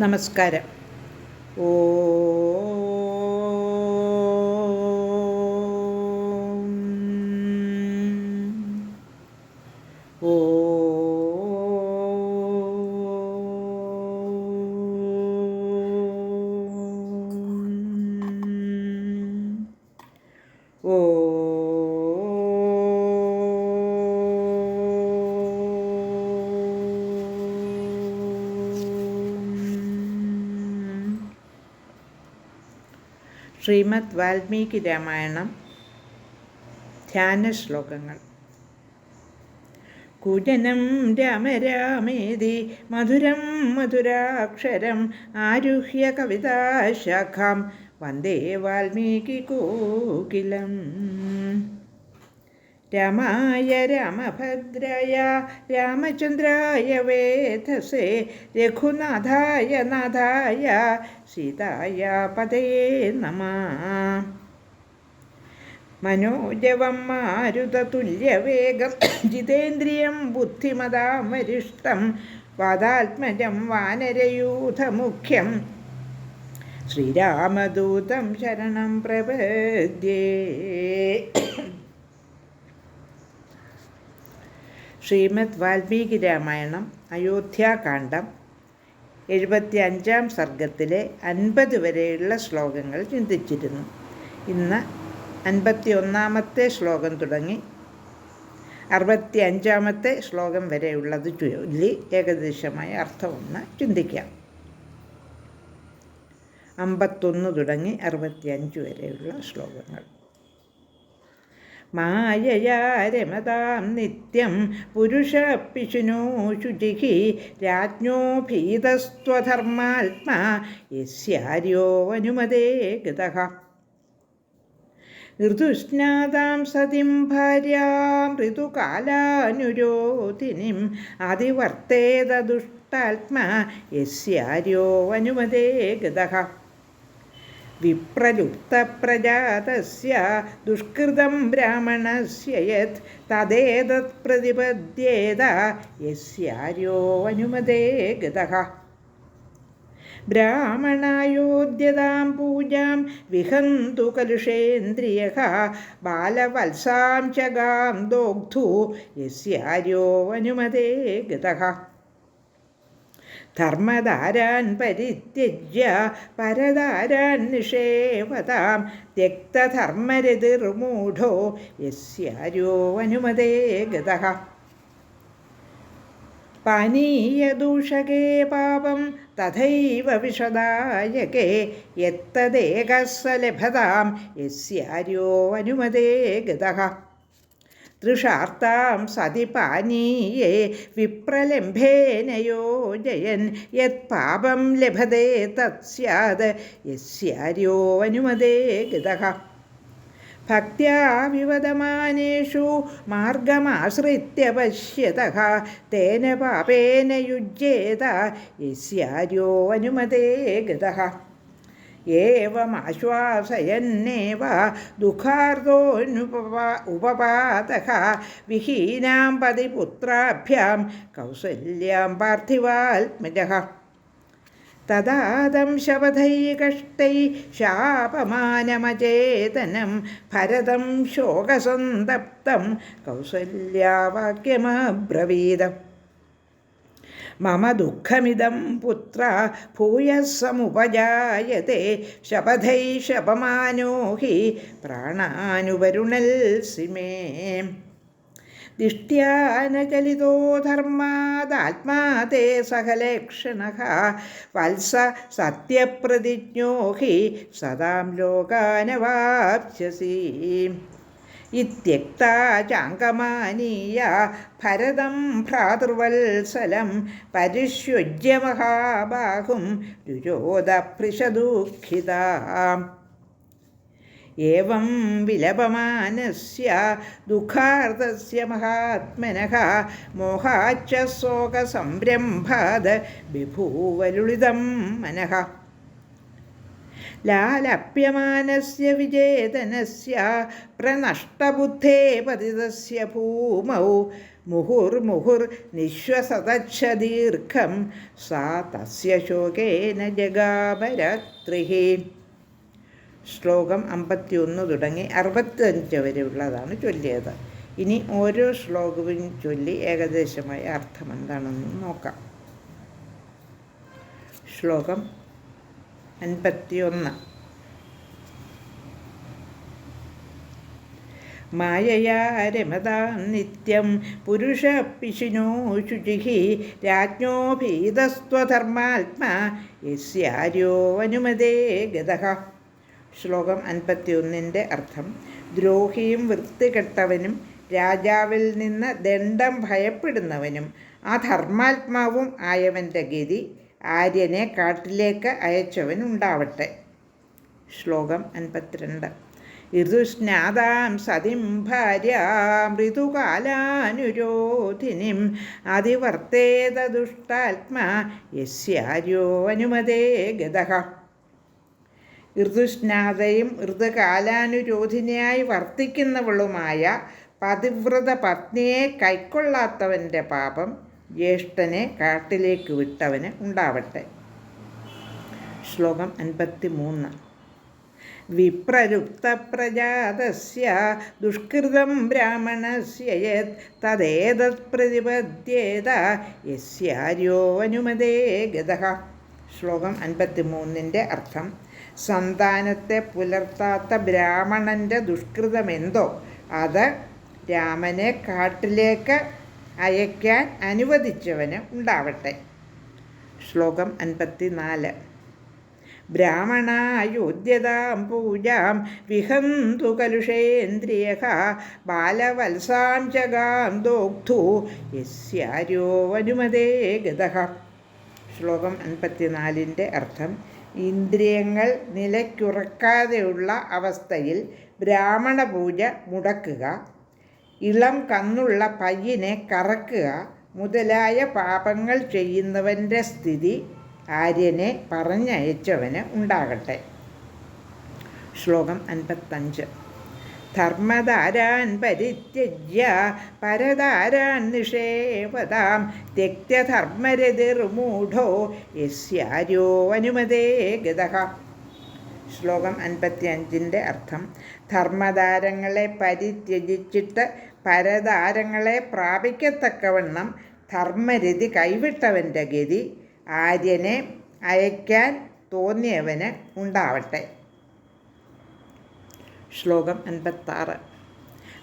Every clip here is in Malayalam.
നമസ്കാരം. ഓ ശ്രീമദ് വാൽമീകി രാമായണം ധ്യാന ശ്ലോകങ്ങൾ. കുജനം രാമ രാമേതി മധുരം മധുരാക്ഷരം ആരുഹ്യ കവിതാശാഖാം വന്ദേ വാൽമീകി കോകിലം. രാമായ രമഭദ്രയ രാമചന്ദ്രായ വേധസേ രഘുനാഥായ നാഥായ സീതായ പതയേ നമ. മനോജവം മാരുതതുല്യവേഗം ജിതേന്ദ്രിയം ബുദ്ധിമതാമരിഷ്ടം വാദാത്മജം വാനരയൂഥമുഖ്യം. ശ്രീരാമദൂതം ശരണം പ്രപദ്യേ. ശ്രീമദ് വാൽമീകി രാമായണം അയോധ്യാകാന്ഡം എഴുപത്തി അഞ്ചാം സർഗത്തിലെ അൻപത് വരെയുള്ള ശ്ലോകങ്ങൾ ചിന്തിച്ചിരുന്നു. ഇന്ന് അൻപത്തി ഒന്നാമത്തെ ശ്ലോകം തുടങ്ങി. അറുപത്തി അഞ്ചാമത്തെ ശ്ലോകം വരെയുള്ളത് ചൊല്ലി ഏകദേശമായ അർത്ഥമൊന്ന് ചിന്തിക്കാം. അമ്പത്തൊന്ന് തുടങ്ങി അറുപത്തി അഞ്ച് വരെയുള്ള ശ്ലോകങ്ങൾ. മായയാ രമതാം നിത്യം പുരുഷപിശുനോ ശുചിഃ രാജ്ഞോ ഭീതസ്ത്വധർമാത്മാ യസ്യാര്യോ അനുമതേ ഗതഃ. ഋതുസ്നാതാം സതിം ഭാര്യാം ഋതുകാലാനുരോധിനിം അതിവർത്തേത ദുഷ്ടാത്മാ യസ്യാര്യോ അനുമതേ ഗതഃ. വിപ്രലുപ്തപ്രജാതസ്യ ദുഷ്കൃതം ബ്രാഹ്മണസ്യ യത് തദേതത് പ്രതിപദ്യേത യസ്യാരോ അനുമതേ ഗതഃ. ബ്രാഹ്മണായോദ്യതാം പൂജാം വിഹന്തു കലുഷേന്ദ്രിയ ബാലവത്സാം ച ഗാം ദോഗ്ധു യസ്യാരോ അനുമതേ ഗതഃ. ധർമ്മധാരാൻ പരിത്യജ്യ പരധാരാൻ നിഷേവതാം. ത്യക്തധർമ്മരതിർമൂഢോ യസ്യാരോ അനുമതേ ഗതഃ. പാനീയദൂഷകേ പാപം തഥൈവ വിഷദായകേ എത്തദേകസ ലഭതാം യസ്യാരോ അനുമതേ ഗതഃ. തൃഷാർത്താം സതി പാനീയേ വിപ്രലംഭേനയോ ജയൻ യത് പാപം ലഭതേ തത് സ്യാത് യസ്യാര്യോ അനുമതേ ഗതഹ. ഭക്ത്യാ മാർഗമാശ്രിത്യ പശ്യത തേന പാപേന യുജ്യേത യസ്യാര്യോ അനുമതേ ഗതഃ ദുഃഖാർദോനുപപാ ഉപപാതः വിഹീനാം പതിപുത്രാഭ്യാം കൗസല്യാം പാർത്ഥിവാത്മജः. തദാദം ശപഥൈ കഷ്ടൈ ശാപമാനമചേതനം ഭരതം ശോകസന്തപ്തം കൗസല്യാവാക്യമബ്രവീതം. മമ ദുഃഖമിതം പുത്ര ഭൂയസമുപജായത്തെ ശപഥൈ ശപമാനോ ഹി പ്രാണാനുവരുണൽ സിമേ. ദിഷ്ട്യാനചലിതോ ധർമാദാത്മാ തേ സഹലക്ഷണഃ വത്സ സത്യപ്രതിജ്ഞോ ഹി സദാം ലോകാനവാപ്സ്യസി. ഇത്യക്താ ചാങ്കമാനീയ ഭരതം ഭ്രാതൃവത്സലം പരിഷ്യുജ്യ മഹാബാഹും രുരോധപൃഷദുഃഖിതാം ഏവം വിലപമാനസ്യ ദുഃഖാർദ്ദസ്യ മഹാത്മനഃ മോഹാച്ച ശോകസംരംഭാത് ബഭൂവലുളിതം മനഃ. ലാലപ്യമാനസ്യ വിജേതനസ്യ പ്രനഷ്ടബുദ്ധേ പതിതസ്യ ഭൂമൗ. മുഹുർമുഹുർ നിശ്വസതച്ഛദീർഘം സാ തസ്യ ശോകേന ജഗാപരാത്രിः ശ്ലോകം അമ്പത്തിയൊന്ന് തുടങ്ങി അറുപത്തഞ്ച് വരെയുള്ളതാണ് ചൊല്ലിയത്. ഇനി ഓരോ ശ്ലോകവും ചൊല്ലി ഏകദേശമായ അർത്ഥം എന്താണെന്ന് നോക്കാം. ശ്ലോകം അൻപത്തിയൊന്ന്. മായയാ രമതാം നിത്യം പുരുഷ പിശുനോ ശുചിഃ രാജ്ഞോ ഭീതസ്വധർമാത്മാ യസ്യാരോ അനുമതേ ഗതഹ ശ്ലോകം അൻപത്തിയൊന്നിന്റെ അർത്ഥം ദ്രോഹിയും വൃത്തികെട്ടവനും രാജാവിൽ നിന്ന് ദണ്ഡം ഭയപ്പെടുന്നവനും ആ ധർമാത്മാവും ആയവന്റെ ഗതി ആര്യനെ കാട്ടിലേക്ക് അയച്ചവൻ ഉണ്ടാവട്ടെ ശ്ലോകം അൻപത്തിരണ്ട്. ഋതുസ്നാതാം സതിം ഭാര്യ മൃദുകാലാനുരോധിനിം ദുഷ്ടാത്മാ യസ്യാര്യോ അനുമതേ ഗതഹ ഋതുസ്നാതയും ഋതുകാലാനുരോധിനിയായി വർത്തിക്കുന്നവളുമായ പതിവ്രത പത്നിയെ കൈക്കൊള്ളാത്തവന്റെ പാപം ജ്യേഷ്ഠനെ കാട്ടിലേക്ക് വിട്ടവന് ഉണ്ടാവട്ടെ. ശ്ലോകം അൻപത്തി മൂന്ന് വിപ്രലുപ്തപ്രജാതസ്യ ദുഷ്കൃതം ബ്രാഹ്മണസ്യ തദേതത് പ്രതിപദ്ധ്യേത യസ്യാര്യോ അനുമതേ ഗതഹ. ശ്ലോകം അൻപത്തി മൂന്നിന്റെ അർത്ഥം സന്താനത്തെ പുലർത്താത്ത ബ്രാഹ്മണന്റെ ദുഷ്കൃതമെന്തോ? അത് രാമനെ കാട്ടിലേക്ക് അയക്കാൻ അനുവദിച്ചവന് ഉണ്ടാവട്ടെ. ശ്ലോകം അൻപത്തി നാല് ബ്രാഹ്മണായോധ്യതാം പൂജാം വിഹന്തു കലുഷേന്ദ്രിയ ബാലവത്സാം ചകാം ദോഗ്ധു യസ്യാരോ അനുമതേ ഗതഃ ശ്ലോകം അൻപത്തിനാലിന്റെ അർത്ഥം ഇന്ദ്രിയങ്ങൾ നിലയ്ക്കുറക്കാതെയുള്ള അവസ്ഥയിൽ ബ്രാഹ്മണ പൂജ മുടക്കുക ഇളം കന്നുള്ള പയ്യനെ കറക്കുക മുതലായ പാപങ്ങൾ ചെയ്യുന്നവന്റെ സ്ഥിതി ആര്യനെ പറഞ്ഞയച്ചവന് ഉണ്ടാകട്ടെ. ശ്ലോകം അൻപത്തഞ്ച്. ധർമ്മധാരാൻ പരിത്യജ്യ പരധാരാൻ നിഷേവതാം തെക്തധർമ്മരതിർമൂഢോ യസ്യാരോ അനുമതേ ഗത. ശ്ലോകം അൻപത്തിയഞ്ചിന്റെ അർത്ഥം ധർമ്മധാരങ്ങളെ പരിത്യജിച്ചിട്ട് പരധാരങ്ങളെ പ്രാപിക്കത്തക്കവണ്ണം ധർമ്മരതി കൈവിട്ടവന്റെ ഗതി ആര്യനെ അയക്കാൻ തോന്നിയവന് ഉണ്ടാവട്ടെ. ശ്ലോകം അൻപത്താറ്.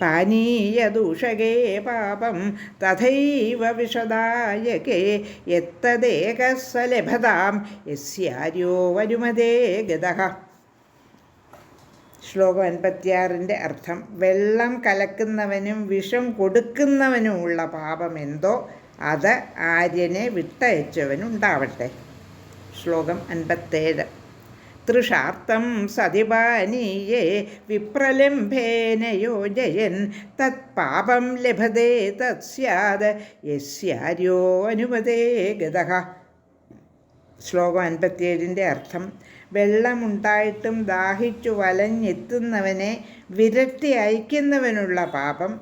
പാനീയദൂഷകേ പാപം തഥൈവ വിഷദായകേ എത്തദേകസ്വലഭതാം യസ്യാര്യോ വരുമതേ ഗതഃ. ശ്ലോകം എൺപത്തിയാറിന്റെ അർത്ഥം വെള്ളം കലക്കുന്നവനും വിഷം കൊടുക്കുന്നവനുമുള്ള പാപം എന്തോ അത് ആര്യനെ വിട്ടയച്ചവനുണ്ടാവട്ടെ. ശ്ലോകം അൻപത്തേഴ് തൃഷാർത്ഥം സതിപാനീയേ വിപ്രലംഭേന യോജയൻ തത് പാപം ലഭതേ തത് യസ്യാര്യോ അനുപതേ ഗതഹ. ശ്ലോകം അൻപത്തിയേഴിന്റെ അർത്ഥം വെള്ളമുണ്ടായിട്ടും ദാഹിച്ചു വലഞ്ഞെത്തുന്നവനെ വിരട്ടി അയക്കുന്നവനുള്ള പാപം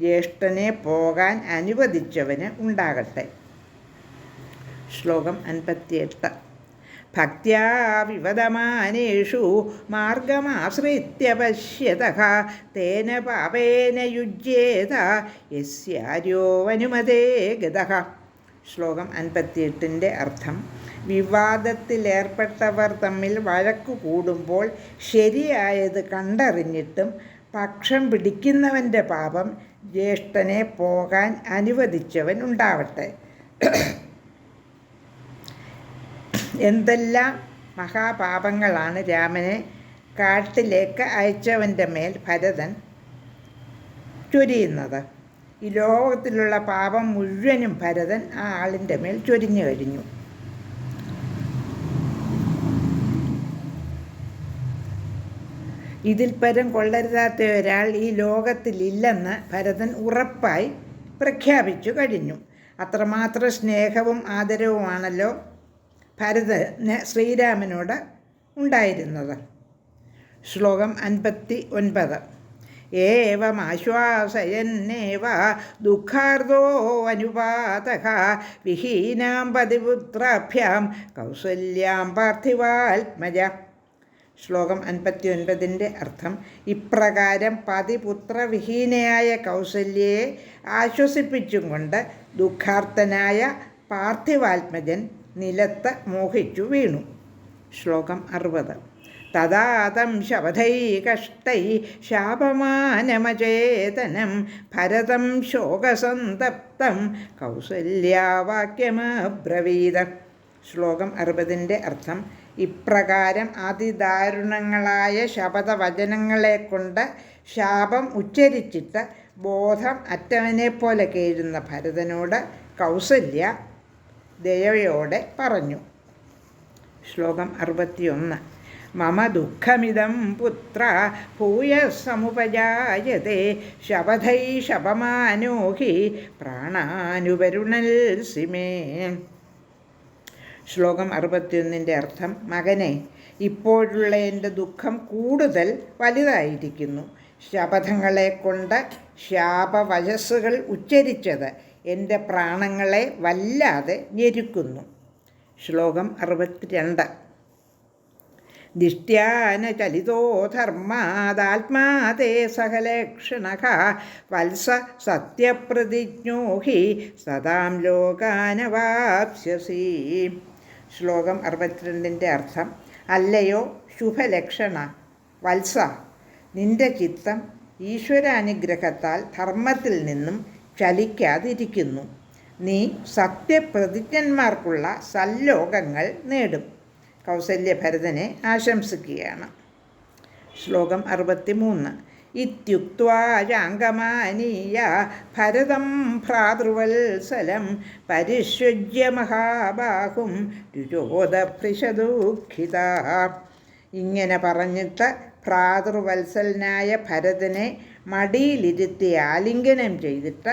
ജ്യേഷ്ഠനെ പോകാൻ അനുവദിച്ചവന് ഉണ്ടാകട്ടെ. ശ്ലോകം അൻപത്തിയെട്ട്. ഭക്ത്യാ വിവദമാനേഷു മാർഗമാശ്രിത്യ പശ്യത തേന പാപേന യുജ്യേത യസ്യാര്യോ അനുമതേ ഗത. ശ്ലോകം അൻപത്തിയെട്ടിന്റെ അർത്ഥം വിവാദത്തിലേർപ്പെട്ടവർ തമ്മിൽ വഴക്കു കൂടുമ്പോൾ ശരിയായത് കണ്ടറിഞ്ഞിട്ടും പക്ഷം പിടിക്കുന്നവന്റെ പാപം ജ്യേഷ്ഠനെ പോകാൻ അനുവദിച്ചവൻ ഉണ്ടാവട്ടെ. എന്തെല്ലാം മഹാപാപങ്ങളാണ് രാമനെ കാട്ടിലേക്ക് അയച്ചവന്റെ മേൽ ഭരതൻ ചൊരിയുന്നത്. ഈ ലോകത്തിലുള്ള പാപം മുഴുവനും ഭരതൻ ആ ആളിന്റെ മേൽ ചൊരിഞ്ഞു കഴിഞ്ഞു. ഇതിൽ പരം കൊള്ളരുതാത്ത ഒരാൾ ഈ ലോകത്തിലില്ലെന്ന് ഭരതൻ ഉറപ്പായി പ്രഖ്യാപിച്ചു കഴിഞ്ഞു. അത്രമാത്രം സ്നേഹവും ആദരവുമാണല്ലോ ഭരതന് ശ്രീരാമനോട് ഉണ്ടായിരുന്നത്. ശ്ലോകം അൻപത്തി ഒൻപത് ഏവമാശ്വാസയന്നേവ ദുഃഖാർദോ അനുപാതക വിഹീനാം പതിപുത്രാഭ്യാം കൗസല്യാം പാർത്ഥിവാത്മജ. ശ്ലോകം അൻപത്തി ഒൻപതിന്റെ അർത്ഥം ഇപ്രകാരം പതിപുത്രവിഹീനയായ കൗസല്യയെ ആശ്വസിപ്പിച്ചും കൊണ്ട് ദുഃഖാർത്ഥനായ പാർത്ഥിവാത്മജൻ നിലത്ത് മോഹിച്ചു വീണു. ശ്ലോകം അറുപത്. തദാതം ശവധൈ കഷ്ടൈ ശാപമാനമചേതനം ഭരതം ശോകസന്തപ്തം കൗസല്യാവാക്യമബ്രവീത. ശ്ലോകം അറുപതിന്റെ അർത്ഥം ഇപ്രകാരം അതിദാരുണങ്ങളായ ശപഥവചനങ്ങളെ കൊണ്ട് ശാപം ഉച്ചരിച്ചിട്ട് ബോധം അറ്റവനെ പോലെ കേഴുന്ന ഭരതനോട് കൗസല്യ ദയയോടെ പറഞ്ഞു. ശ്ലോകം അറുപത്തിയൊന്ന്. മമ ദുഃഖമിതം പുത്ര ഭൂയ സമുപജായത്തെ ശപഥൈ ശപമാനോഹി പ്രാണാനുവരുണൽ സിമേ ശ്ലോകം അറുപത്തിയൊന്നിന്റെ അർത്ഥം മകനെ ഇപ്പോഴുള്ള എന്റെ ദുഃഖം കൂടുതൽ വലുതായിരിക്കുന്നു. ശപഥങ്ങളെ കൊണ്ട് ശാപവചസ്സുകൾ ഉച്ചരിച്ചത് എന്റെ പ്രാണങ്ങളെ വല്ലാതെ ഞെരുക്കുന്നു. ശ്ലോകം അറുപത്തിരണ്ട്. ദിഷ്ട്യാനചലിതോ ധർമാദാത്മാതേ സഹലക്ഷണ വത്സ സത്യപ്രതിജ്ഞോ ഹി സദാം ലോകാനവാപ്സ്യസി. ശ്ലോകം അറുപത്തിരണ്ടിന്റെ അർത്ഥം അല്ലയോ ശുഭലക്ഷണ വത്സ നിന്റെ ചിത്തം ഈശ്വരാനുഗ്രഹത്താൽ ധർമ്മത്തിൽ നിന്നും ചലിക്കാതിരിക്കുന്നു. നീ സത്യപ്രതിജ്ഞന്മാർക്കുള്ള സല്ലോകങ്ങൾ നേടും. കൗസല്യഭരതനെ ആശംസിക്കുകയാണ്. ശ്ലോകം ഇത്യുക്വാചാങ്കമാനീയ ഭരതം ഭ്രാതൃവത്സലം പരിശുജ്യ മഹാബാഹും രുചോദഭൃഷദുഃഖിത ഇങ്ങനെ പറഞ്ഞിട്ട് ഭ്രാതൃവത്സലനായ ഭരതനെ മടിയിലിരുത്തി ആലിംഗനം ചെയ്തിട്ട്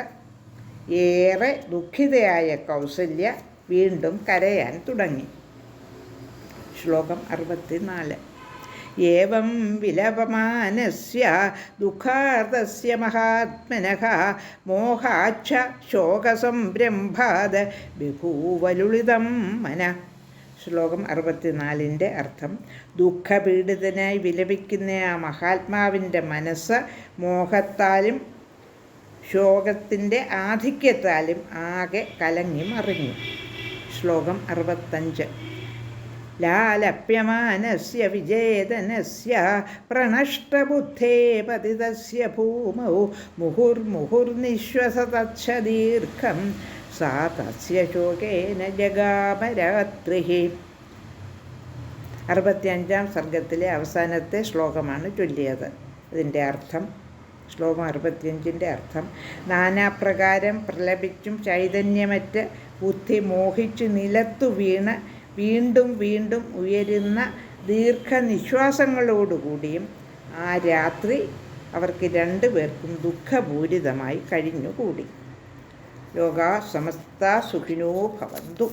ഏറെ ദുഃഖിതയായ കൗസല്യ വീണ്ടും കരയാൻ തുടങ്ങി. ശ്ലോകം അറുപത്തിനാല്. ഏവം വിലപമാനസ്യ ദുഃഖാർത്തസ്യ മഹാത്മനഃ മോഹാച്ഛ ശോകസംരംഭാത് ബഹൂവലുളിതം മന. ശ്ലോകം അറുപത്തിനാലിന്റെ അർത്ഥം ദുഃഖപീഡിതനായി വിലപിക്കുന്ന ആ മഹാത്മാവിന്റെ മനസ്സ് മോഹത്താലും ശോകത്തിന്റെ ആധിക്യത്താലും ആകെ കലങ്ങി മറിഞ്ഞു. ശ്ലോകം അറുപത്തഞ്ച്. ലാലപ്യമാനസ്യ വിജേതനസ്യ പ്രണഷ്ടബുദ്ധേ പതിതസ്യ ഭൂമൗ മുഹുർമുഹുർനിശ്വസതച്ഛ ദീർഘം സാ തസ്യ ശോകേന ജഗാമരാത്രി അറുപത്തിയഞ്ചാം സർഗത്തിലെ അവസാനത്തെ ശ്ലോകമാണ് ചൊല്ലിയത്. അതിന്റെ അർത്ഥം ശ്ലോകം അറുപത്തിയഞ്ചിന്റെ അർത്ഥം നാനാപ്രകാരം പ്രലപിച്ചും ചൈതന്യമറ്റ് ബുദ്ധി മോഹിച്ച് നിലത്തു വീണ് വീണ്ടും വീണ്ടും ഉയരുന്ന ദീർഘനിശ്വാസങ്ങളോടുകൂടിയും ആ രാത്രി അവർക്ക് രണ്ടുപേർക്കും ദുഃഖപൂരിതമായി കഴിഞ്ഞുകൂടി. ലോക സമസ്ത സുഖിനോ ഭവന്തു.